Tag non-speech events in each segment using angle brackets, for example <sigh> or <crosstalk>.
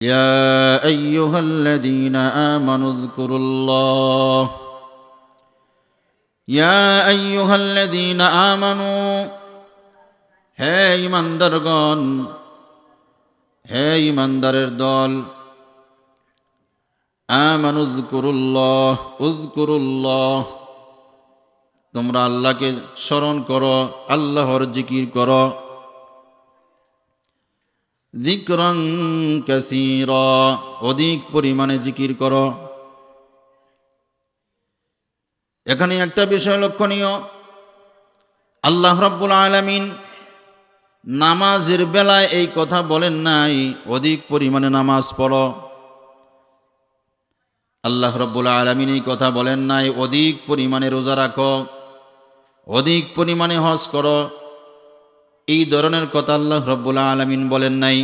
يا ايها الذين امنوا اذكروا الله يا ايها الذين امنوا হে ইমানদারগণ হে ইমানদারের দল আমানু উযকুরুল্লাহ উযকুরুল্লাহ তোমরা আল্লাহকে স্মরণ করো আল্লাহর জিকির করো যিকরান কাসীরা, অধিক পরিমাণে জিকির করো। এখানে একটা বিষয় লক্ষণীয়। আল্লাহ রাব্বুল আলামিন নামাজের বেলায় এই কথা বলেন নাই, অধিক পরিমাণে নামাজ পড়ো। আল্লাহ রব্বুল আলমিন এই কথা বলেন নাই, অধিক পরিমাণে রোজা রাখো, অধিক পরিমাণে হজ করো। এই ধরনের কথা আল্লাহ রব্বুল আলমিন বলেন নাই।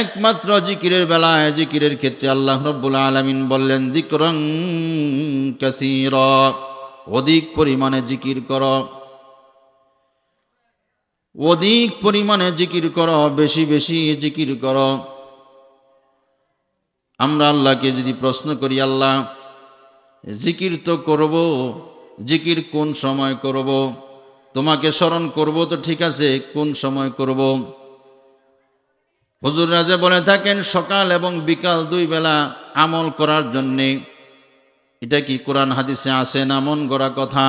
একমাত্র জিকিরের বেলায় জিকিরের ক্ষেত্রে আল্লাহ রব্বুল আলমিন বললেন দিকরং কাসির অধিক পরিমাণে জিকির কর। অধিক পরিমাণে জিকির করো, বেশি বেশি জিকির কর। আমরা আল্লাহকে যদি প্রশ্ন করি, আল্লাহ, জিকির তো করব, জিকির কোন সময় করব? তোমাকে স্মরণ করব তো ঠিক আছে কোন সময় করব হুজুর রাজা বলে থাকেন সকাল এবং বিকাল দুই বেলা আমল করার জন্যে এটা কি কোরআন হাদিসে আসে না মন গড়া কথা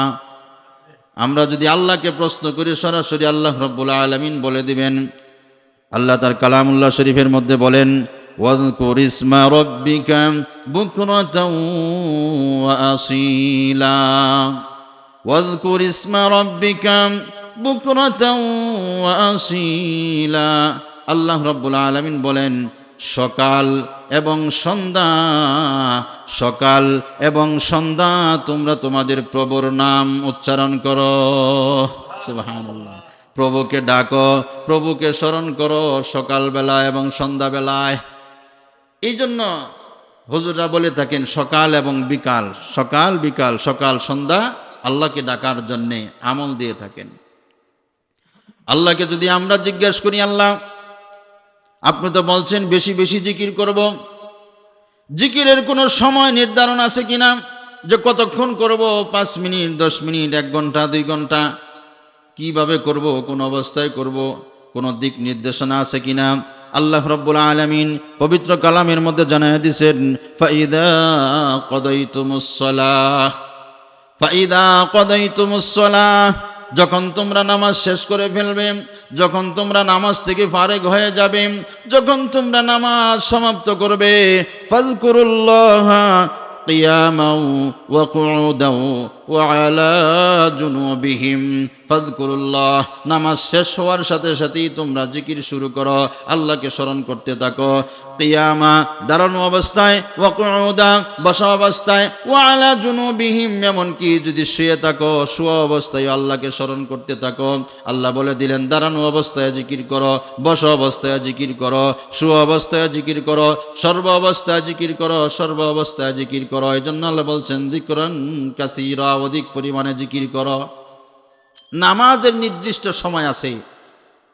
আমরা যদি আল্লাহকে প্রশ্ন করি সরাসরি আল্লাহ রব্বুল আলমিন বলে দিবেন আল্লাহ তার কালামুল্লাহ শরীফের মধ্যে বলেন واذكر اسم ربك بكرة وأصيلا واذكر اسم ربك بكرة وأصيلا আল্লাহ রব্বুল আলমিন বলেন সকাল এবং সন্ধ্যা সকাল এবং সন্ধ্যা তোমরা তোমাদের প্রভুর নাম উচ্চারণ করো সুবহানাল্লাহ প্রভুকে ডাকো প্রভুকে স্মরণ করো সকালবেলা এবং সন্ধ্যাবেলায় এই জন্য হুজুররা বলে থাকেন সকাল এবং বিকাল সকাল বিকাল সকাল সন্ধ্যা আল্লাহকে ডাকার জন্যে আমল দিয়ে থাকেন। আল্লাহকে যদি আমরা জিজ্ঞেস করি, আল্লাহ, আপনি তো বলছেন বেশি বেশি জিকির করব। জিকিরের কোনো সময় নির্ধারণ আছে কিনা? যে কতক্ষণ করব? পাঁচ মিনিট, দশ মিনিট, এক ঘণ্টা, দুই ঘণ্টা। কীভাবে করব? কোন অবস্থায় করব? কোনো দিক নির্দেশনা আছে কিনা? আল্লাহ রব্বুল আলমিন পবিত্র কালামের মধ্যে জানাই দিছেন, ফাইদা কদাইতুমুসলাহ যখন তোমরা নামাজ শেষ করে ফেলবে, যখন তোমরা নামাজ থেকে ফারেক হয়ে যাবে, যখন তোমরা নামাজ সমাপ্ত করবে ফজকুরুল্লাহ وعلى جنوبهم فاذكروا الله নামাজ শেষ হওয়ার সাথে সাথেই তোমরা জিকির শুরু করো আল্লাহকে স্মরণ করতে থাকো কিয়ামা দাঁড়ানো অবস্থায় ওয়াকুদা বসা অবস্থায় ওয়ালা জুনুবিহিম এমনকি যদি শুয়ে থাকো শুয়া অবস্থায় আল্লাহকে স্মরণ করতে থাকো আল্লাহ বলে দিলেন দাঁড়ানো অবস্থায় জিকির করো বস অবস্থায় জিকির করো শুয়া অবস্থায় জিকির করো সর্ব অবস্থায় জিকির করো সর্ব অবস্থায় জিকির করো এই জন্য আল্লাহ বলছেন জিকরন কাসিরা অধিক পরিমাণে জিকির করো। নামাজের নির্দিষ্ট সময় আছে।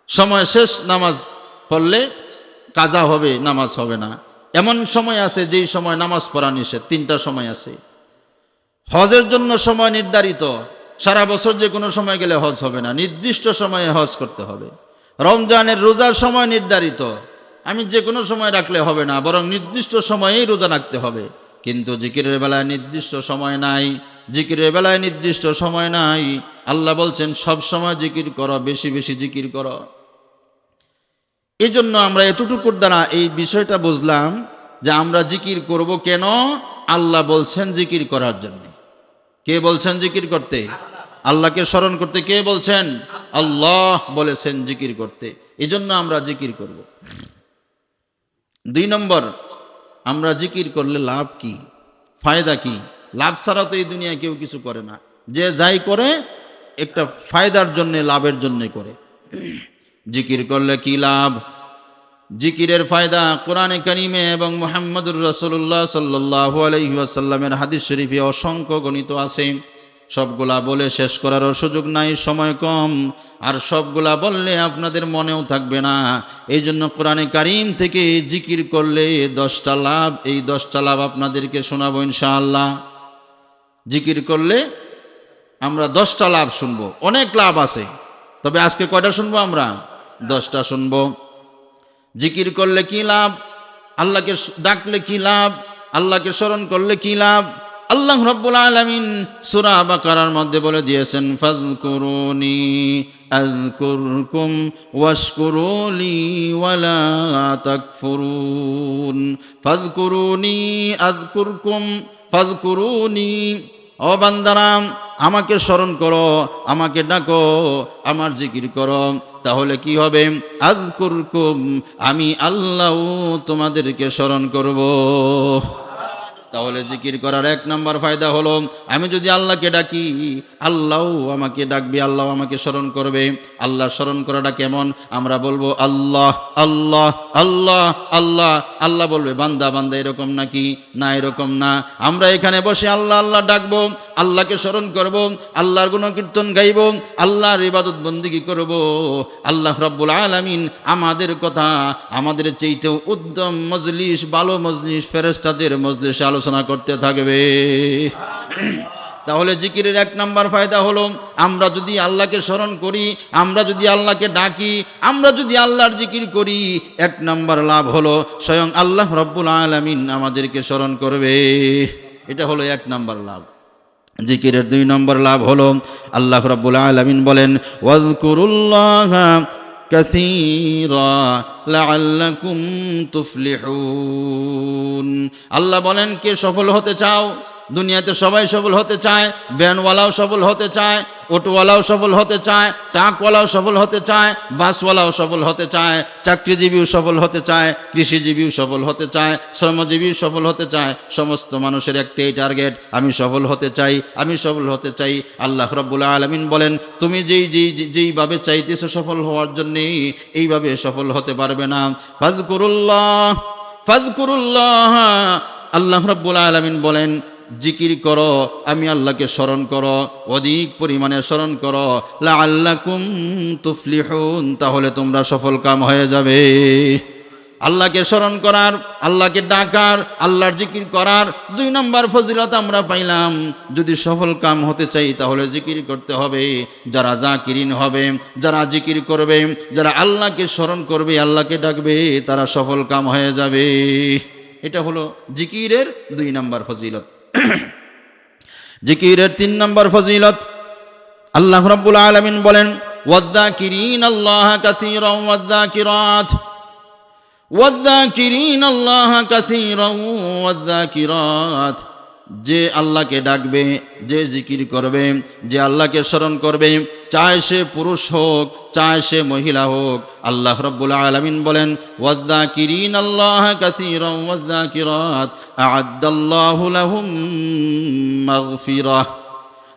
সময় শেষ, নামাজ পড়লে কাজা হবে, নামাজ হবে না। এমন সময় আছে যেই সময় নামাজ পড়া নিষেধ, তিনটা সময় আছে। হজের জন্য সময় নির্ধারিত। সারা বছর যে কোনো সময় গেলে হজ হবে না। নির্দিষ্ট সময়ে হজ করতে হবে। রমজানের রোজার সময় নির্ধারিত। আমি যে কোনো সময় রাখলে হবে না, বরং নির্দিষ্ট সময়েই রোজা রাখতে হবে। কিন্তু জিকিরের বেলায় নির্দিষ্ট সময় নাই, জিকিরের বেলায় নির্দিষ্ট সময় নাই। আল্লাহ বলছেন, সব সময় জিকির করো, বেশি বেশি জিকির করো। এই জন্য আমরা এতটুকুর দ্বারা এই বিষয়টা বুঝলাম যে আমরা জিকির করব কেন? আল্লাহ বলছেন জিকির করার জন্য। কে বলছেন জিকির করতে? আল্লাহকে স্মরণ করতে কে বলছেন? আল্লাহ বলেছেন জিকির করতে। এই আমরা জিকির করব। দুই নম্বর আমরা জিকির করলে লাভ কি? ফায়দা কি? লাভ ছাড়া তো এই দুনিয়া কেউ কিছু করে না। যে যাই করে, একটা ফায়দার জন্যে, লাভের জন্যে করে। জিকির করলে কি লাভ? জিকিরের ফায়দা কোরআনে করিমে এবং মোহাম্মদুর রসুল্লাহ সাল্লাহ আলহিহাসাল্লামের হাদিস শরীফে অসংখ্য গণিত আছে। সবগুলা বলে শেষ করারও সুযোগ নাই, সময় কম। আর সবগুলা বললে আপনাদের মনেও থাকবে না। এই জন্য কোরআনে কারিম থেকে জিকির করলে দশটা লাভ, এই দশটা লাভ আপনাদেরকে শোনাবো ইনশাআল্লাহ। জিকির করলে আমরা দশটা লাভ শুনব, অনেক লাভ আছে। তবে আজকে কয়টা শুনব আমরা? দশটা শুনব। জিকির করলে কি লাভ? আল্লাহকে ডাকলে কি লাভ? আল্লাহকে স্মরণ করলে কি লাভ? আল্লাহ রব্বুল আলমিন সুরা বাকারার মধ্যে বলে দিয়েছেন ফাজকুরুনি আযকুরকুম ওয়াশকুরুলি ওয়ালা তাকফুরুন। ফাজকুরুনি আযকুরকুম ফাজকুরুনি ও বান্দারাম আমাকে স্মরণ করো, আমাকে ডাকো, আমার জিকির করো। তাহলে কি হবে? আজকুরকুম আমি আল্লাহ তোমাদেরকে স্মরণ করব। তাহলে জিকির করার এক নম্বর ফায়দা হলো, আমি যদি আল্লাহকে ডাকি, আল্লাহ আমাকে ডাকবে, আল্লাহ আমাকে স্মরণ করবে। আল্লাহ স্মরণ করাটা কেমন? আমরা বলব, আল্লাহ আল্লাহ আল্লাহ আল্লাহ আল্লাহ বলবে, বান্দা বান্দা এরকম নাকি? না, এরকম না। আমরা এখানে বসে আল্লাহ আল্লাহ ডাকবো, আল্লাহকে স্মরণ করব, আল্লাহর গুণকীর্তন গাইব, আল্লাহর ইবাদত বন্দিগি করব। আল্লাহ রব্বুল আলামিন আমাদের কথা, আমাদের চেয়েতেও উদ্যম মজলিস, ভালো মজলিস ফেরেস্তাদের মজলিসে আলোচনা করতে থাকবে। তাহলে জিকিরের এক নাম্বার ফায়দা হলো, আমরা যদি আল্লাহকে স্মরণ করি, আমরা যদি আল্লাহকে ডাকি, আমরা যদি আল্লাহর জিকির করি, এক নাম্বার লাভ হলো, স্বয়ং আল্লাহ রব্বুল আলামিন আমাদেরকে স্মরণ করবে। এটা হলো এক নাম্বার লাভ। জিকিরের দুই নম্বর লাভ হলো, আল্লাহ রাব্বুল আলামিন বলেন আল্লাহ বলেন কে সফল হতে চাও? দুনিয়াতে সবাই সফল হতে চায় ব্যানওয়ালাও সফল হতে চায় অটোওয়ালাও সফল হতে চায় ট্রাকওয়ালাও সফল হতে চায় বাসওয়ালাও সফল হতে চায় চাকরিজীবীও সফল হতে চায় কৃষিজীবীও সফল হতে চায় শ্রমজীবীও সফল হতে চায় সমস্ত মানুষের একটাই টার্গেট আমি সফল হতে চাই আমি সফল হতে চাই আল্লাহ রব্বুল আলমিন বলেন তুমি যেই যেই যেইভাবে চাইতেছো সফল হওয়ার জন্যে এইভাবে সফল হতে পারবে না ফাজকুরুল্লাহ ফাজকুরুল্লাহ আল্লাহ রব্বুল আলমিন বলেন জিকির করো, আমি আল্লাহকে স্মরণ করো, অধিক পরিমাণে স্মরণ করো। লা আল্লাকুম তুফলিহুন, তাহলে তোমরা সফল কাম হয়ে যাবে। আল্লাহকে স্মরণ করার, আল্লাহকে ডাকার, আল্লাহর জিকির করার দুই নম্বর ফজিলত আমরা পাইলাম। যদি সফল কাম হতে চাই, তাহলে জিকির করতে হবে। যারা জাকিরিন হবে, যারা জিকির করবে, যারা আল্লাহকে স্মরণ করবে, আল্লাহকে ডাকবে, তারা সফল কাম হয়ে যাবে। এটা হলো জিকিরের দুই নম্বর ফজিলত। <coughs> জিকিরের তিন নম্বর ফজিলত। আল্লাহ রব্বুল আলমিন বলেন ওয়াদ্দাকিরিন আল্লাহ কাসীরা ওয়াদ্দাকিরাত। ওয়াদ্দাকিরিন আল্লাহ কাসির ওয়াদ্দাকিরাত। যে আল্লাহকে ডাকবে, যে জিকির করবে, যে আল্লাহকে স্মরণ করবে, চায় সে পুরুষ হোক, চায় সে মহিলা হোক, আল্লাহ রব্বুল আলমিন বলেন ওয়াদ্দাকিরিন আল্লাহ কাসীরা ওয়াদ্দাকিরাত আ'আদ্দাল্লাহু লাহুম মাগফিরাহ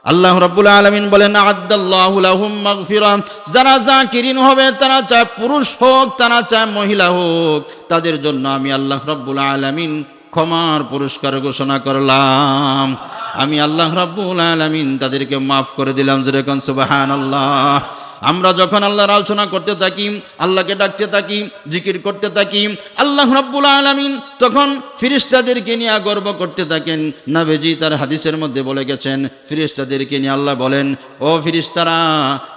আল্লাহ রাব্বুল আলমিন বলেন আদাল্লাহু লাহুম মাগফিরা। যারা জাকিরিন হবে, তারা চায় পুরুষ হোক, তারা চায় মহিলা হোক, তাদের জন্য আমি আল্লাহ রাব্বুল আলামিন ক্ষমার পুরস্কার ঘোষণা করলাম। আমি আল্লাহ রাব্বুল আলামিন তাদেরকে মাফ করে দিলাম যেরকম সুবহানাল্লাহ। আমরা যখন আল্লাহর আলোচনা করতে থাকি, আল্লাহকে ডাকতে থাকি, জিকির করতে থাকি, আল্লাহ রাব্বুল আলামিন তখন ফিরিস্তাদেরকে নিয়ে গর্ব করতে থাকেন। নাবেজি তার হাদিসের মধ্যে বলে গেছেন, ফিরিস্তাদেরকে নিয়ে আল্লাহ বলেন, ও ফিরিস্তারা,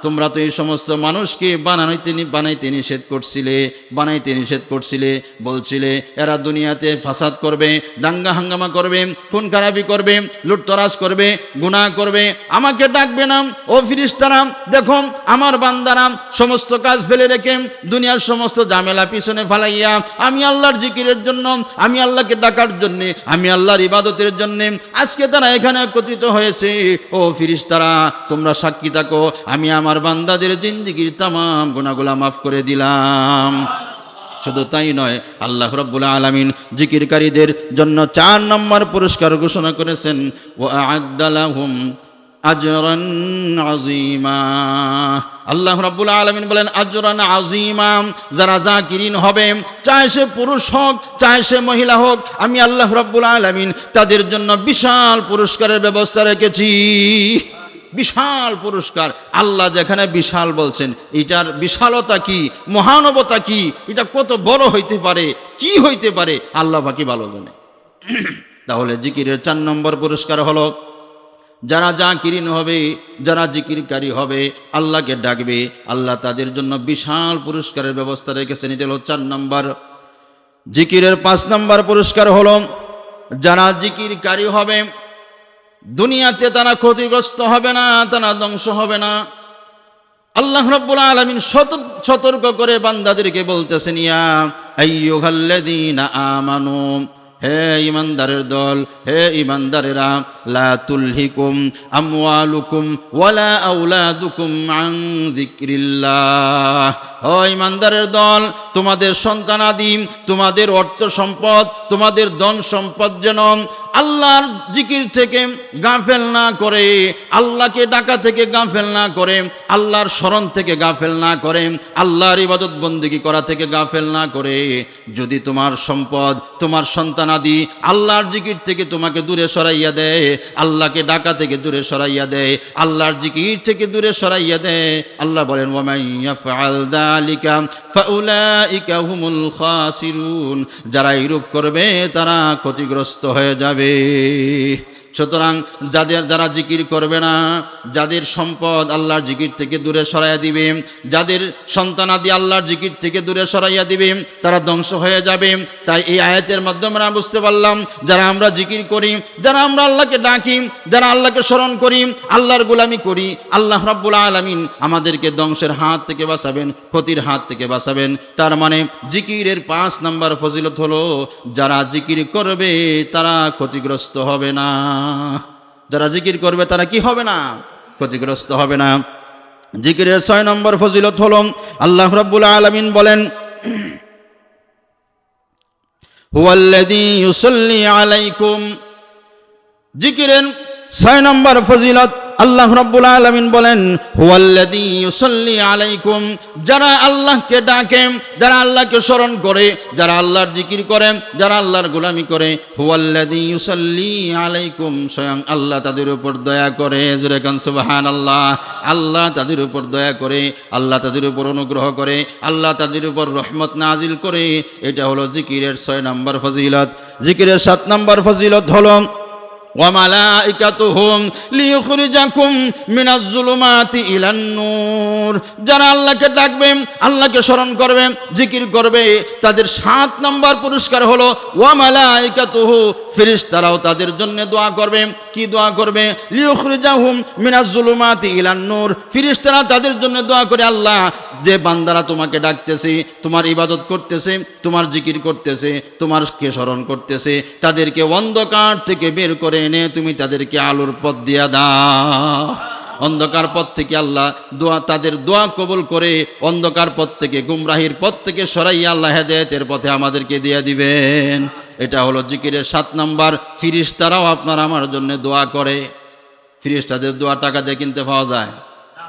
তোমরা তো এই সমস্ত মানুষকে বানাইতে বানাইতে নিষেধ করছিলে, বানাইতে নিষেধ করছিলে, বলছিলে, এরা দুনিয়াতে ফাসাদ করবে, দাঙ্গা হাঙ্গামা করবে খুন খারাপি করবে, লুটতরাজ করবে, গুনাহ করবে। আমাকে ডাকবে না, ও ফিরিস্তারা দেখো আমার বান্দারা সমস্ত কাজ ফেলে রেখে দুনিয়ার সমস্ত ঝামেলা পিছনে ফালাইয়া আমি আল্লাহর জিকিরের জন্য, আমি আল্লাহকে ডাকার জন্য, আমি আল্লাহর ইবাদতের জন্য আজকে তারা এখানে একত্রিত হয়েছে। ও ফিরিস্তারা, তোমরা সাক্ষী থাকো, আমি আমার বান্দাদের জিন্দিগির তামাম গুণাগুলা মাফ করে দিলাম। শুধু তাই নয়, আল্লাহ রব্বুল আলমিন জিকিরকারীদের জন্য চার নম্বর পুরস্কার ঘোষণা করেছেন। ও আদালাহুম আজরান আজিমা আল্লাহ রাব্বুল আলামিন বলেন, আজরান আজিমা যারা জাকিরিন হবে, চায় সে পুরুষ হোক, চায় সে মহিলা হোক, আমি আল্লাহ রাব্বুল আলামিন তাদের জন্য বিশাল পুরস্কারের ব্যবস্থা রেখেছি। বিশাল পুরস্কার। আল্লাহ যেখানে বিশাল বলছেন, এটার বিশালতা কি, মহানবতা কি, এটা কত বড় হইতে পারে, কি হইতে পারে, আল্লাহ বাকি ভালো জানে। তাহলে জিকিরের চার নম্বর পুরস্কার হলো যারা যা কিরিন হবে, যারা জিকিরকারী হবে, আল্লাহকে ডাকবে, আল্লাহ তাদের জন্য বিশাল পুরস্কারের ব্যবস্থা রেখেছেন। এটা হলো চার নম্বর। জিকিরের পাঁচ নম্বর পুরস্কার হলো, যারা জিকিরকারী হবে, দুনিয়াতে তারা ক্ষতিগ্রস্ত হবে না, তারা ধ্বংস হবে না। আল্লাহ রব্বুল আলমিন সতর্ক করে বান্দাদেরকে বলতেছেন, ইয়া আমানু হে ইমানদারের দল, হে ইমানদারেরা, লা তুলহিকুম আমওয়ালুকুম ওয়ালা আন যিকরিল্লাহ। ও ইমানদারের দল, তোমাদের সন্তান সন্তানাদি তোমাদের অর্থ সম্পদ, তোমাদের ধন সম্পদ যেন আল্লাহর জিকির থেকে গাফেল না করে, আল্লাহকে ডাকা থেকে গাফেল না করে, আল্লাহর স্মরণ থেকে গাফেল না করে, আল্লাহর ইবাদত বন্দিগি করা থেকে গাফেল না করে। যদি তোমার সম্পদ, তোমার সন্তানাদি আল্লাহর জিকির থেকে তোমাকে দূরে সরাইয়া দেয় আল্লাহকে ডাকা থেকে দূরে সরাইয়া দেয় আল্লাহর জিকির থেকে দূরে সরাইয়া দেয় আল্লাহ বলেন যারা এরূপ করবে, তারা ক্ষতিগ্রস্ত হয়ে যাবে। সুতরাং যাদের যারা জিকির করবে না, যাদের সম্পদ আল্লাহর জিকির থেকে দূরে সরাইয়া দিবে, যাদের সন্তানাদি আল্লাহর জিকির থেকে দূরে সরাইয়া দিবে, তারা ধ্বংস হয়ে যাবে। তাই এই আয়াতের মাধ্যমে আমরা বুঝতে পারলাম, যারা আমরা জিকির করি, যারা আমরা আল্লাহকে ডাকি, যারা আল্লাহকে স্মরণ করি, আল্লাহর গোলামি করি, আল্লাহ রাব্বুল আলমিন আমাদেরকে ধ্বংসের হাত থেকে বাঁচাবেন, ক্ষতির হাত থেকে বাঁচাবেন। তার মানে জিকিরের পাঁচ নাম্বার ফজিলত হলো, যারা জিকির করবে, তারা ক্ষতিগ্রস্ত হবে না। যারা জিকির করবে তারা কি হবে না? ক্ষতিগ্রস্ত হবে না। জিকিরের ছয় নম্বর ফজিলত হল, আল্লাহ রব্বুল আলমিন বলেন জিকিরেন ছয় নম্বর ফজিলত আল্লাহ রাব্বুল আলামিন বলেন, হুয়াল্লাযী ইউসাল্লি আলাইকুম যারা আল্লাহকে ডাকে, যারা আল্লাহকে স্মরণ করে, যারা আল্লাহর জিকির করে, যারা আল্লাহর গোলামি করে, হুয়াল্লাযী ইউসাল্লি আলাইকুম স্বয়ং আল্লাহ তাদের উপর দয়া করে, জোরে কান সুবহানাল্লাহ, আল্লাহ তাদের উপর দয়া করে, আল্লাহ তাদের উপর অনুগ্রহ করে, আল্লাহ তাদের উপর রহমত নাজিল করে, এটা হলো জিকিরের ছয় নম্বর ফজিলত। জিকিরের সাত নম্বর ফজিলত হলো তাদের জন্য দোয়া করে, আল্লাহ, যে বান্দারা তোমাকে ডাকতেছে, তোমার ইবাদত করতেছে, তোমার জিকির করতেছে তোমার কে স্মরণ করতেছে, তাদেরকে অন্ধকার থেকে বের করে এনে তুমি তাদেরকে আলোর পথ দিয়া দাও। অন্ধকার পথ থেকে আল্লাহ দোয়া, তাদের দোয়া কবুল করে অন্ধকার পথ থেকে, গুমরাহির পথ থেকে সরাইয়া আল্লাহ হেদায়তের পথে আমাদেরকে দিয়ে দিবেন। এটা হলো জিকিরের সাত নাম্বার। ফিরিস তারাও আপনার আমার জন্য দোয়া করে। ফিরিস্তাদের দোয়া টাকা দিয়ে কিনতে পাওয়া যায়।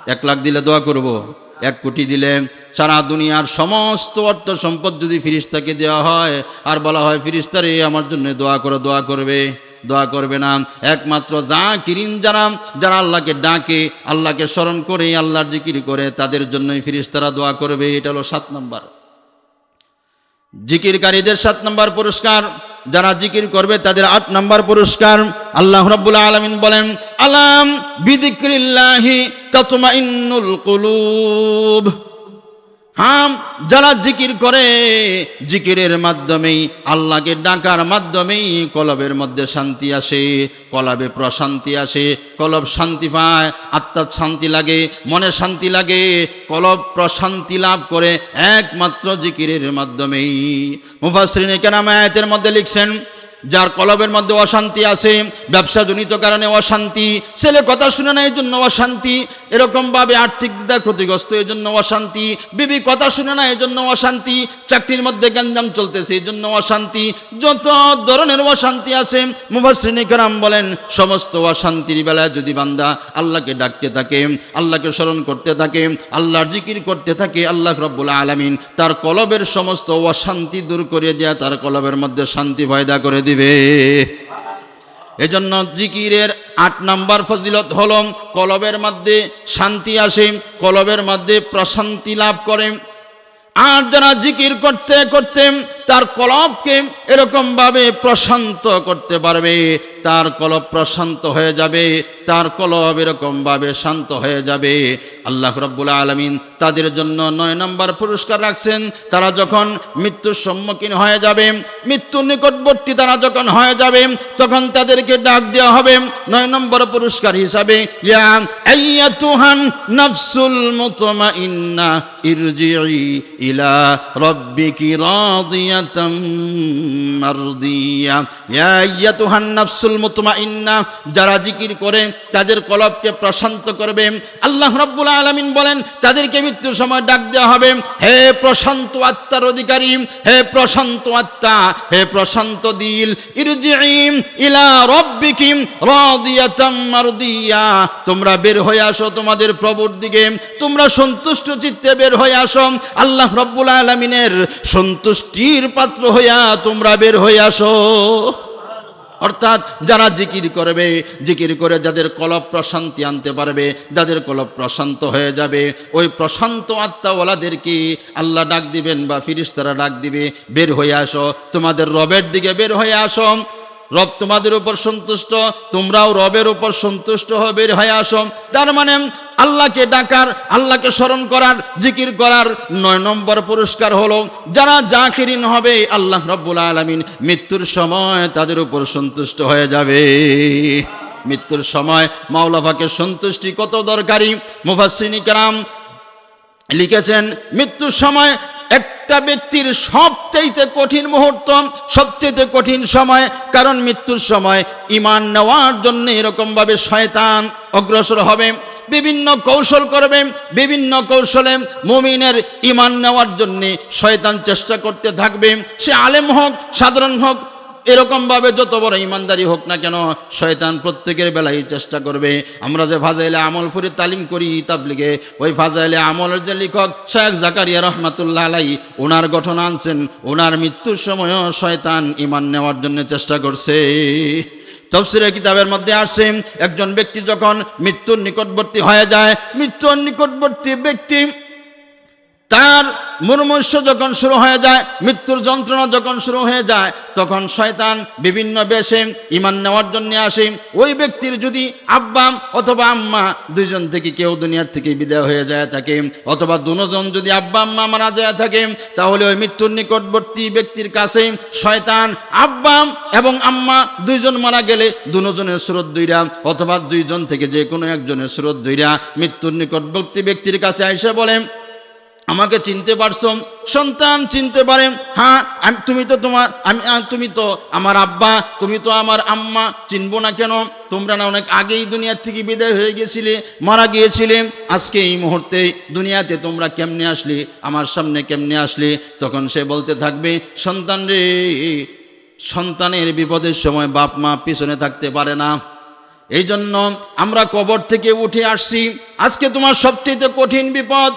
এক লাখ দিলে দোয়া করব। এক কোটি দিলে। সারা দুনিয়ার সমস্ত অর্থ সম্পদ যদি ফিরিস্তাকে দেওয়া হয়, আর বলা হয়, ফিরিস্তারে আমার জন্য দোয়া করে, দোয়া করবে। দোয়া করবে না। একমাত্র যা কিরিন যারা যারা আল্লাহকে ডাকে, আল্লাহকে স্মরণ করে, আল্লাহর জিকির করে, তাদের জন্যই ফিরিস্তারা দোয়া করবে। এটা হলো সাত নম্বর। জিকিরকারীদের সাত নম্বর পুরস্কার, যারা জিকির করবে তাদের আট নম্বর পুরস্কার। আল্লাহ রাব্বুল আলামিন বলেন, আলাম বিদিক্রিল্লাহি তাতমাইন্নুল কুলুব। হাম যারা জিকির করে, জিকিরের মাধ্যমেই, আল্লাহকে ডাকার মাধ্যমেই কলবের মধ্যে শান্তি আসে, কলবে প্রশান্তি আসে, কলব শান্তি পায়, আত্মার শান্তি লাগে, মনে শান্তি লাগে, কলব প্রশান্তি লাভ করে একমাত্র জিকিরের মাধ্যমেই। মুফাসরিনে কেরাম আয়াতের মধ্যে লিখছেন যার কলবের মধ্যে অশান্তি আছে ব্যবসাজনিত কারণে অশান্তি, ছেলে কথা শুনে না এই জন্য অশান্তি এরকমভাবে আর্থিক দিদা ক্ষতিগ্রস্ত এই জন্য অশান্তি, বিবি কথা শুনে না এই জন্য অশান্তি, চাকরির মধ্যে গঞ্জাম চলতেছে এই জন্য অশান্তি, যত ধরনের অশান্তি আছে মুভাশ্রিনী কারাম বলেন, সমস্ত অশান্তির বেলায় যদি বান্দা আল্লাহকে ডাকতে থাকে, আল্লাহকে স্মরণ করতে থাকে, আল্লাহর জিকির করতে থাকে, আল্লাহ রব্বুল আলমিন তার কলবের সমস্ত অশান্তি দূর করে দেয়া, তার কলবের মধ্যে শান্তি ভয়দা করে দিবে। এজন্য জিকিরের আট নাম্বার ফজিলত হল কলবের মধ্যে শান্তি আসে, কলবের মধ্যে প্রশান্তি লাভ করে। আর যারা জিকির করতে করতে তার কলবকে এরকম ভাবে প্রশান্ত করতে পারবে, তার কলব প্রশান্ত হয়ে যাবে, তার কলব এরকম ভাবে শান্ত হয়ে যাবে। আল্লাহ রব্বুল আলমিন তাদের জন্য নয় নম্বর পুরস্কার রাখছেন, তারা যখন মৃত্যুর সম্মুখীন হয়ে যাবে, মৃত্যুর নিকটবর্তী তারা যখন হয়ে যাবে, তখন তাদেরকে ডাক দেওয়া হবে নয় নম্বর পুরস্কার হিসাবে নাফসুল মুতমাইন্না ইরজিই ইলা রব্বিকি যারা জিকির করে তাদের কলবকে প্রশান্ত করবে। আল্লাহ রাব্বুল আলামিন বলেন, তাদেরকে মৃত্যুর সময় ডাক দেওয়া হবে। হে প্রশান্ত আত্মার অধিকারী, হে প্রশান্ত আত্মা, হে প্রশান্ত দিল ইরজিইম ইলা রব্বিকিম তোমরা বের হয়ে আসো তোমাদের প্রভুর দিকে, তোমরা সন্তুষ্ট চিত্তে বের হয়ে আসো। আল্লাহ রব্বুল আলামিনের সন্তুষ্টির পাত্র হইয়া তোমরা বের হয়ে আসো। অর্থাৎ যারা জিকির করবে, জিকির করে যাদের কলব প্রশান্তি আনতে পারবে, যাদের কলব প্রশান্ত হয়ে যাবে, ওই প্রশান্ত আত্মাওয়ালাদেরকে আল্লাহ ডাক দিবেন বা ফিরিস্তারা ডাক দিবে, বের হয়ে আসো। তোমাদের রবের দিকে বের হয়ে আসো। রব তোমাদের উপর সন্তুষ্ট, তোমরাও রবের উপর সন্তুষ্ট হবে হয়ে আসো। তার মানে আল্লাহকে ডাকার, আল্লাহকে স্মরণ করার, জিকির করার নয় নম্বর পুরস্কার হলো যারা জাকিরিন হবে, আল্লাহ রব্বুল আলমিন মৃত্যুর সময় তাদের উপর সন্তুষ্ট হয়ে যাবে। মৃত্যুর সময় মাওলাফাকে সন্তুষ্টি কত দরকারি? মুফাসিনী কারাম লিখেছেন, মৃত্যুর সময় একটা ব্যক্তির সবচাইতে কঠিন মুহূর্ত সবচেয়ে কঠিন সময়, কারণ মৃত্যুর সময় ইমান নেওয়ার জন্য এরকমভাবে শয়তান অগ্রসর হবে। বিভিন্ন কৌশল করবে, বিভিন্ন কৌশলে মুমিনের ইমান নেওয়ার জন্যে শয়তান চেষ্টা করতে থাকবে। সে আলেম হোক, সাধারণ হোক এরকম ভাবে যত বড় ইমানদারি হোক না কেন, শয়তান প্রত্যেকের বেলায় চেষ্টা করবে। আমরা যে ফাজাইলে আমল ফুরি, তালিম করি তাবলিগে, ওই ফাজাইলে আমলের যে লেখক শেখ জাকারিয়া রহমাতুল্লাহ আলাই ওনার গঠন আনছেন ওনার মৃত্যুর সময়ও শয়তান ইমান নেওয়ার জন্য চেষ্টা করছে। তফসিরে কিতাবের মধ্যে আসে একজন ব্যক্তি যখন মৃত্যুর নিকটবর্তী হয়ে যায়, মৃত্যুর নিকটবর্তী ব্যক্তি তার মুরমস্য যখন শুরু হয়ে যায়, মৃত্যুর যন্ত্রণা যখন শুরু হয়ে যায়, তখন শয়তান বিভিন্ন বেশে ইমান নেওয়ার জন্য আসে। ওই ব্যক্তির যদি আব্বাম অথবা আম্মা দুইজন থেকে কেউ দুনিয়ার থেকে বিদায় হয়ে যায় থাকে, অথবা দুজন যদি আব্বা আম্মা মারা যায় থাকে, তাহলে ওই মৃত্যুর নিকটবর্তী ব্যক্তির কাছে শয়তান আব্বাম এবং আম্মা দুইজন মারা গেলে দুজনের স্রোত দুইরা, অথবা দুইজন থেকে যে কোনো একজনের স্রোত দুইরা মৃত্যুর নিকটবর্তী ব্যক্তির কাছে এসে বলে আমাকে চিনতে পারছ? সন্তান চিনতে পারে। হ্যাঁ তুমি তো তোমার, আমি তুমি তো আমার আব্বা, তুমি তো আমার আম্মা, চিনবো না কেন? তোমরা না অনেক আগেই দুনিয়ার থেকে বিদায় হয়ে গেছিলে, মারা গিয়েছিলে। আজকে এই মুহূর্তে দুনিয়াতে তোমরা কেমনে আসলে? আমার সামনে কেমনে আসলে? তখন সে বলতে থাকবে, সন্তান রে, সন্তানের বিপদের সময় বাপ মা পিছনে থাকতে পারে না। এই জন্য আমরা কবর থেকে উঠে আসছি। আজকে তোমার সবচেয়ে কঠিন বিপদ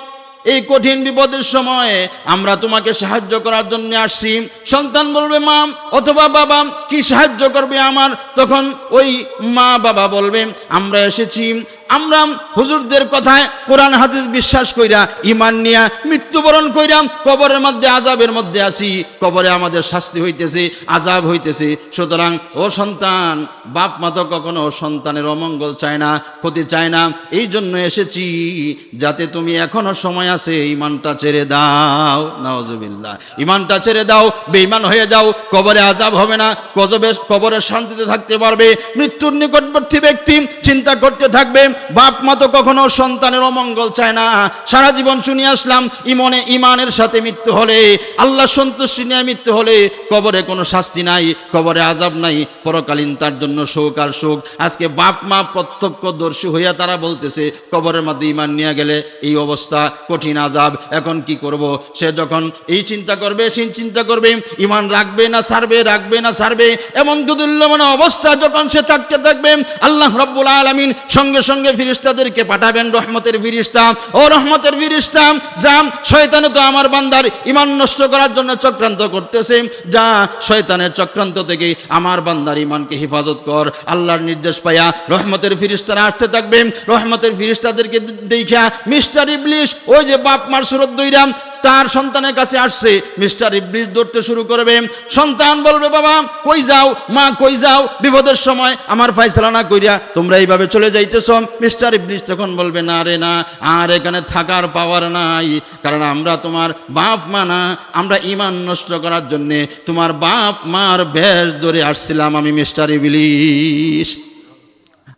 এই কঠিন বিপদের সময়ে আমরা তোমাকে সাহায্য করার জন্য আসছি। সন্তান বলবে, মা, অথবা বাবা, কি সাহায্য করবে আমার? তখন ওই মা বাবা বলবে, আমরা এসেছি আমরা হুজুরদের কথায় কোরআন হাদিস বিশ্বাস কইরা ইমান নিয়া মৃত্যুবরণ কইরাম, কবরের মধ্যে আজাবের মধ্যে আছি কবরে আমাদের শাস্তি হইতেছে আজাব হইতেছে। সুতরাং, ও সন্তান, বাপ মা তো কখনো সন্তানের অমঙ্গল চায় না, ক্ষতি চায় না। এই জন্য এসেছি, যাতে তুমি এখনও সময় আছে ইমানটা ছেড়ে দাও। নওয়াজবিল্লাহ ইমানটা ছেড়ে দাও, বেঈমান হয়ে যাও। কবরে আজাব হবে না কজবে কবরে শান্তিতে থাকতে পারবে। মৃত্যুর নিকটবর্তী ব্যক্তি চিন্তা করতে থাকবে বাপ মা তো কখনো সন্তানের অমঙ্গল চায় না। সারা জীবন শুনিয়ে আসলাম, ইমনে ইমানের সাথে মৃত্যু হলে, আল্লাহ সন্তুষ্টি নিয়ে মৃত্যু হলে, কবরে কোনো শাস্তি নাই, কবরে আজাব নাই, পরকালীন তার জন্য শোক আর শোক। আজকে বাপ মা প্রত্যক্ষদর্শী হইয়া তারা বলতেছে, কবরের মধ্যে ইমান নিয়ে গেলে এই অবস্থা কঠিন আজাব এখন কি করব? সে যখন এই চিন্তা করবে, সেই চিন্তা করবে ইমান রাখবে না, ছাড়বে, রাখবে না, ছাড়বে, এমন দুদুল্যমান অবস্থা যখন সে থাকতে থাকবে, আল্লাহ রব্বুল আলমিন সঙ্গে সঙ্গে ফিরিস্তাদেরকে পাঠাবেন, রহমতের ফিরিস্তা। ও রহমতের ফিরিস্তা যা শয়তানে তো আমার বান্দার ইমান নষ্ট করার জন্য চক্রান্ত করতেছে। যা, শয়তানের চক্রান্ত থেকে আমার বান্দার ইমানকে হেফাজত কর। আল্লাহর নির্দেশ পাইয়া রহমতের ফিরিস্তারা আসতে থাকবে। রহমতের ফিরিস্তাদেরকে দেখা মিস্টার ইবলিশ, ওই যে বাপ মার সুরত দইরাম তার সন্তানের কাছে আসছে, মিস্টার ইবলিশ দৌড়তে শুরু করবে। সন্তান বলবে, বাবা, কই যাও? মা, কই যাও? বিপদের সময় আমার ফাইসলা না কইরা তোমরা এইভাবে চলে যাইতেছ? মিস্টার ইবলিশ তখন বলবে, না রে, না, আর এখানে থাকার পাওয়ার নাই। কারণ আমরা তোমার বাপ, মা না। আমরা ইমান নষ্ট করার জন্যে তোমার বাপ, মার বেশ ধরে আসছিলাম আমি, মিস্টার ইবলিশ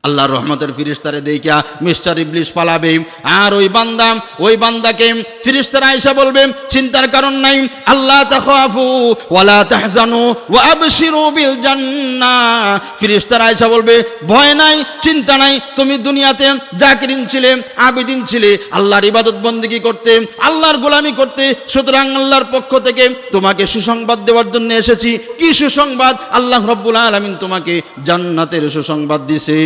আল্লাহর রহমতের ফিরিস্তারে দেখিয়া মিস্টার ইবলিশ পালাবে। আর ওই বান্দা, ওই বান্দাকে ফিরিস্তারা আইসা বলবে, চিন্তার কারণ নাই। আল্লাহ তাখাফু ওয়ালা তাহজানু ওয়া আবশিরু বিল জান্নাহ ফিরিস্তারা আইসা বলবে, ভয় নাই, চিন্তা নাই। তুমি দুনিয়াতে জাকিরিন ছিলে, আবিদিন ছিলে। আল্লাহর ইবাদত বন্দেগী করতে, আল্লাহর গোলামি করতে, সুতরাং আল্লাহর পক্ষ থেকে তোমাকে সুসংবাদ দেওয়ার জন্য এসেছি। কি সুসংবাদ? আল্লাহ রব্বুল আলামিন তোমাকে জান্নাতের সুসংবাদ দিছে।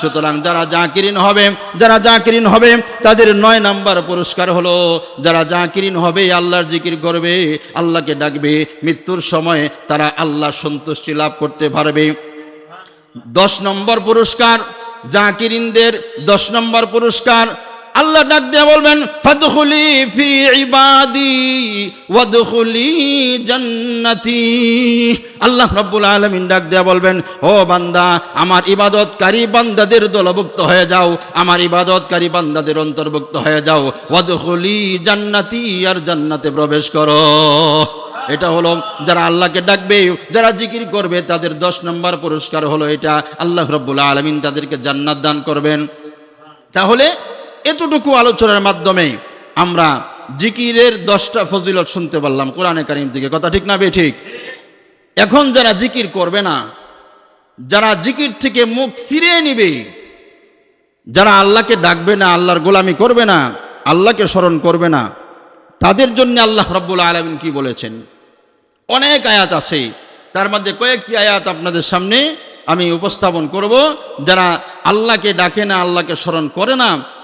সুতরাং যারা জাকিরিন হবে, যারা জাকিরিন হবে, তাদের নয় নাম্বার পুরস্কার হলো, যারা জাকিরিন হবে, আল্লাহর জিকির করবে, আল্লাহকে ডাকবে, মৃত্যুর সময় তারা আল্লাহ সন্তুষ্টি লাভ করতে পারবে। দশ নম্বর পুরস্কার, জাকিরিনদের দশ নম্বর পুরস্কার আল্লাহ ডাক দিয়ে বলবেন, ফাদখুলি ফি ইবাদি ওয়াদখুলি জান্নাতি। আল্লাহ রাব্বুল আলামিন ডাক দিয়ে বলবেন, ও বান্দা, আমার ইবাদতকারী বান্দাদের দলভুক্ত হয়ে যাও, আমার ইবাদতকারী বান্দাদের অন্তর্ভুক্ত হয়ে যাও। ওয়াদখুলি জান্নাতি আর জান্নাতে প্রবেশ করো। এটা হলো, যারা আল্লাহকে ডাকবে, যারা জিকির করবে, তাদের দশ নম্বর পুরস্কার হলো এটা। আল্লাহ রব্বুল আলমিন তাদেরকে জান্নাত দান করবেন। তাহলে এতটুকু আলোচনার মাধ্যমে আমরা জিকিরের দশটা ফজিলত শুনতে পারলাম কোরআনে কারিম থেকে। কথা ঠিক না বে ঠিক? এখন যারা জিকির করবে না, যারা জিকির থেকে মুখ ফিরিয়ে নিবে, যারা আল্লাহকে ডাকবে না, আল্লাহর গোলামি করবে না, আল্লাহকে স্মরণ করবে না, তাদের জন্য আল্লাহ রব্বুল আলমিন কি বলেছেন? অনেক আয়াত আছে। তার মধ্যে কয়েকটি আয়াত আপনাদের সামনে আমি উপস্থাপন করব। যারা আল্লাহকে ডাকে না, আল্লাহকে স্মরণ করে না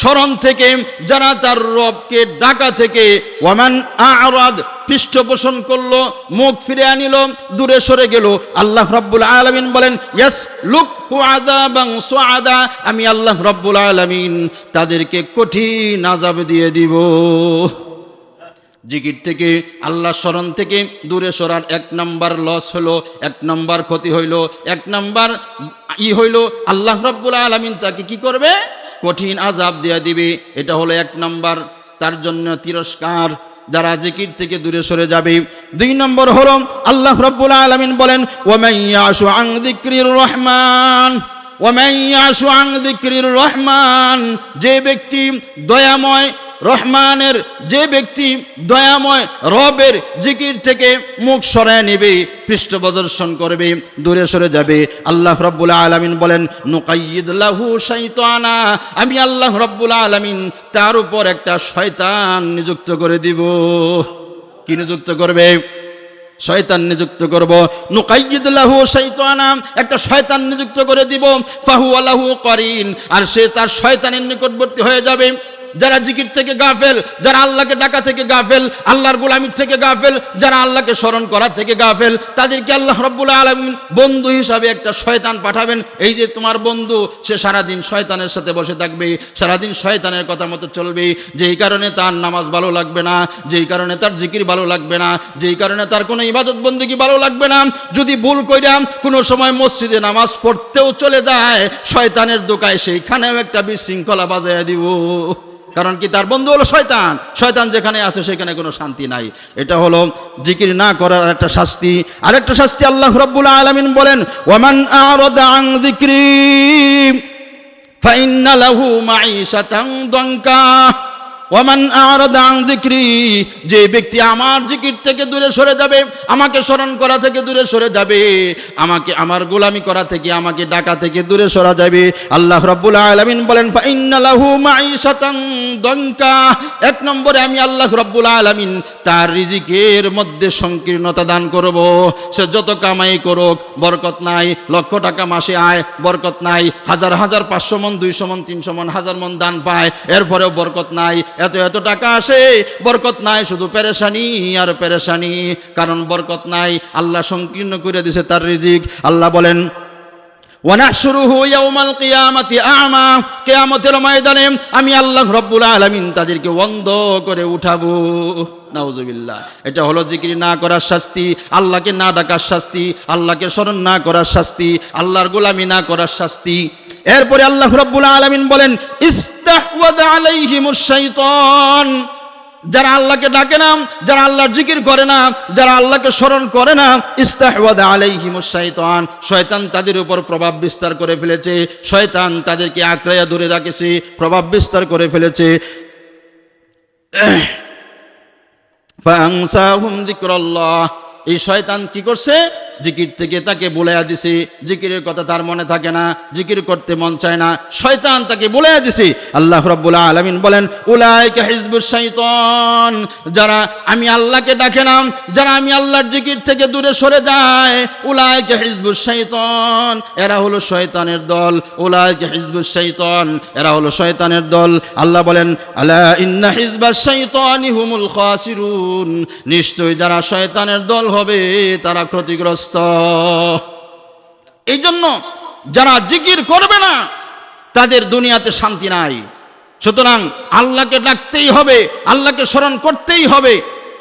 স্মরণ থেকে যারা তার রবকে ডাকা থেকে ওয়ামান আরাদ পৃষ্ঠপোষণ করল, মুখ ফিরে আনিল, দূরে সরে গেল। আল্লাহ রব্বুল আলমিন বলেন ইয়াস লুক সোয়াদা আমি আল্লাহ রব্বুল আলমিন তাদেরকে কঠিন আজাব দিয়ে দিব। জিকির থেকে, আল্লাহ স্মরণ থেকে দূরে সরার এক নাম্বার লস হলো, এক নাম্বার ক্ষতি হইল, এক নাম্বার ই হইল, আল্লাহ রব্বুল আলমিন তাকে কি করবে? কঠিন আজাব দেয়া দিবে। এটা হলো এক নম্বর। তার জন্য তিরস্কার। যারা জিকির থেকে দূরে সরে যাবে। দুই নম্বর হলো আল্লাহ রব্বুল আলমিন বলেন রহমান। ওমাইয়াশু আং দিক্রির রহমান। যে ব্যক্তি দয়াময় রহমানের যে ব্যক্তি দয়াময় রবের জিকির থেকে মুখ সরায় নেবে, পৃষ্ঠ প্রদর্শন করবে, দূরে সরে যাবে। আল্লাহ রব্বুল আলমিন বলেন নুকাইদ লাহু শৈতানা আমি আল্লাহ রব্বুল আলমিন তার উপর একটা শয়তান নিযুক্ত করে দিব। কি নিযুক্ত করবে? শয়তান নিযুক্ত করব। নুকাইয়িদ লাহু শাইতানা, একটা শয়তান নিযুক্ত করে দিব। ফাহু আলাহু করিন। আর সে তার শয়তানের নিকটবর্তী হয়ে যাবে। যারা জিকির থেকে গাফেল, যারা আল্লাহকে ডাকা থেকে গাফেল, আল্লাহর গোলামির থেকে গাফেল, যারা আল্লাহকে স্মরণ করার থেকে গাফেল, তাদেরকে আল্লাহ রব্বুল আলমিন বন্ধু হিসাবে একটা শয়তান পাঠাবেন। এই যে তোমার বন্ধু, সে সারাদিন শয়তানের সাথে বসে থাকবে সারাদিন শয়তানের কথা মতো চলবে যেই কারণে তার নামাজ ভালো লাগবে না, যেই কারণে তার জিকির ভালো লাগবে না, যেই কারণে তার কোনো ইবাদত বন্দিগি ভালো লাগবে না, যদি ভুল কইরাম, কোনো সময় মসজিদে নামাজ পড়তেও চলে যায়, শয়তানের দোকায় সেইখানেও একটা বিশৃঙ্খলা বাজায় দিব। কারণ কি তার বন্ধু হলো শয়তান। শয়তান যেখানে আছে সেখানে কোনো শান্তি নাই। এটা হলো জিকির না করার একটা শাস্তি। আরেকটা শাস্তি আল্লাহ রব্বুল আলমিন বলেন ওমান আং জিক্রি ফাইন্না লাহু মাইশাতাং দঙ্কা। ওমান যে ব্যক্তি আমার জিকির থেকে দূরে সরে যাবে, আমাকে স্মরণ করা থেকে দূরে সরে যাবে, আমাকে আমার গোলামি করা থেকে, আমাকে ডাকা থেকে দূরে সরা যাবে। আল্লাহ রাব্বুল বলেন এক নম্বরে আমি আল্লাহ রাব্বুল আলামিন তার রিজিকের মধ্যে সংকীর্ণতা দান করব। সে যত কামাই করুক, বরকত নাই, লক্ষ টাকা মাসে আয়, বরকত নাই, হাজার হাজার, পাঁচশো মন, দুইশো মন, তিনশো মন, হাজার মন দান পায়, এরপরেও বরকত নাই এত এত টাকা আসে, বরকত নাই, শুধু পেরেশানি আর পেরেশানি। কারণ বরকত নাই, আল্লাহ সংকীর্ণ করে দিছে তার রিজিক। আল্লাহ বলেন আ'মা আমি আল্লাহ রব্বুল আলামিন তাদেরকে অন্ধ করে উঠাবো। নাউজুবিল্লাহ। এটা হলো জিকির না করার শাস্তি, আল্লাহকে না ডাকার শাস্তি, আল্লাহকে স্মরণ না করার শাস্তি, আল্লাহর গোলামি না করার শাস্তি। এরপরে আল্লাহ রব্বুল আলামিন বলেন, ইস্তাহওয়াদা আলাইহিমুশ শাইতান। যারা আল্লাহকে ডাকে না, যারা আল্লাহর জিকির করে না, যারা আল্লাহকে স্মরণ করে না, ইস্তাহওয়াদা আলাইহিমুশ শাইতান। শয়তান তাদের উপর প্রভাব বিস্তার করে ফেলেছে, শয়তান তাদেরকে আঁকড়াইয়া ধরে রাখেছে, প্রভাব বিস্তার করে ফেলেছে। এই শয়তান কি করছে? জিকির থেকে তাকে বলেয়া দিছে। জিকিরের কথা তার মনে থাকে না, জিকির করতে মন চায় না। শয়তান তাকে বলেয়া দিছে। আল্লাহ রাব্বুল আলামিন বলেন, উলাইকা হিজবুশ শাইতান যারা আমি আল্লাহকে ডাকে না, যারা আমি আল্লাহর জিকির থেকে দূরে সরে যায়, উলাইকা হিজবুশ শাইতান এরা হলো শয়তানের দল। উলাইকা হিজবুশ শাইতান এরা হলো শয়তানের দল। আল্লাহ বলেন আল্লাহ ইন্না হিজবাশ শাইতানি হুমুল খাসিরুন নিশ্চয়ই যারা শয়তানের দল হবে, তারা ক্ষতিগ্রস্ত। এই জন্য যারা জিকির করবে না, তাদের দুনিয়াতে শান্তি নাই। সুতরাং আল্লাহকে ডাকতেই হবে, আল্লাহকে স্মরণ করতেই হবে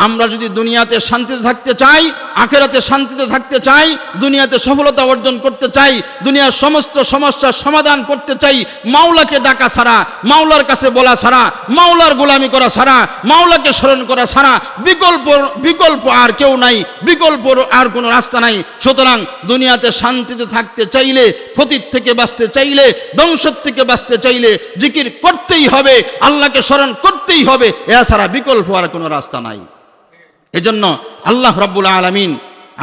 আমরা যদি দুনিয়াতে শান্তিতে থাকতে চাই, আখেরাতে শান্তিতে থাকতে চাই, দুনিয়াতে সফলতা অর্জন করতে চাই, দুনিয়ার সমস্ত সমস্যার সমাধান করতে চাই, মাওলাকে ডাকা ছাড়া, মাওলার কাছে বলা ছাড়া, মাওলার গোলামি করা ছাড়া, মাওলাকে স্মরণ করা ছাড়া, বিকল্প বিকল্প আর কেউ নাই, বিকল্প আর কোনো রাস্তা নাই। সুতরাং দুনিয়াতে শান্তিতে থাকতে চাইলে ক্ষতির থেকে বাঁচতে চাইলে, ধ্বংসের থেকে বাঁচতে চাইলে জিকির করতেই হবে, আল্লাহকে স্মরণ করতেই হবে, এছাড়া বিকল্প আর কোনো রাস্তা নাই। এজন্য আল্লাহ রাব্বুল আলামিন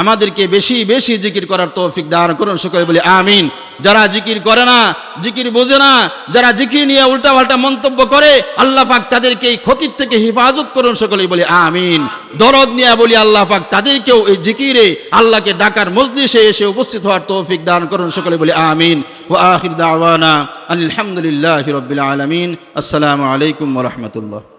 আমাদেরকে বেশি বেশি জিকির করার তৌফিক দান করুন, সকলে বলি আমিন। যারা জিকির করে না, জিকির বোঝে না, যারা জিকির নিয়ে উল্টাপাল্টা মন্তব্য করে, আল্লাহ পাক তাদেরকে এই ক্ষতির থেকে হেফাজত করুন, সকলেই বলি আমিন। দরদ নিয়ে বলি আল্লাহ পাক তাদেরকেও এই জিকিরে আল্লাহকে ডাকার মজলিসে এসে উপস্থিত হওয়ার তৌফিক দান করুন, সকলে বলি আমিন। ও আখির দাওয়ানা আলহামদুলিল্লাহ রবিল আলমিন। আসসালামু আলাইকুম রহমতুল্লাহ।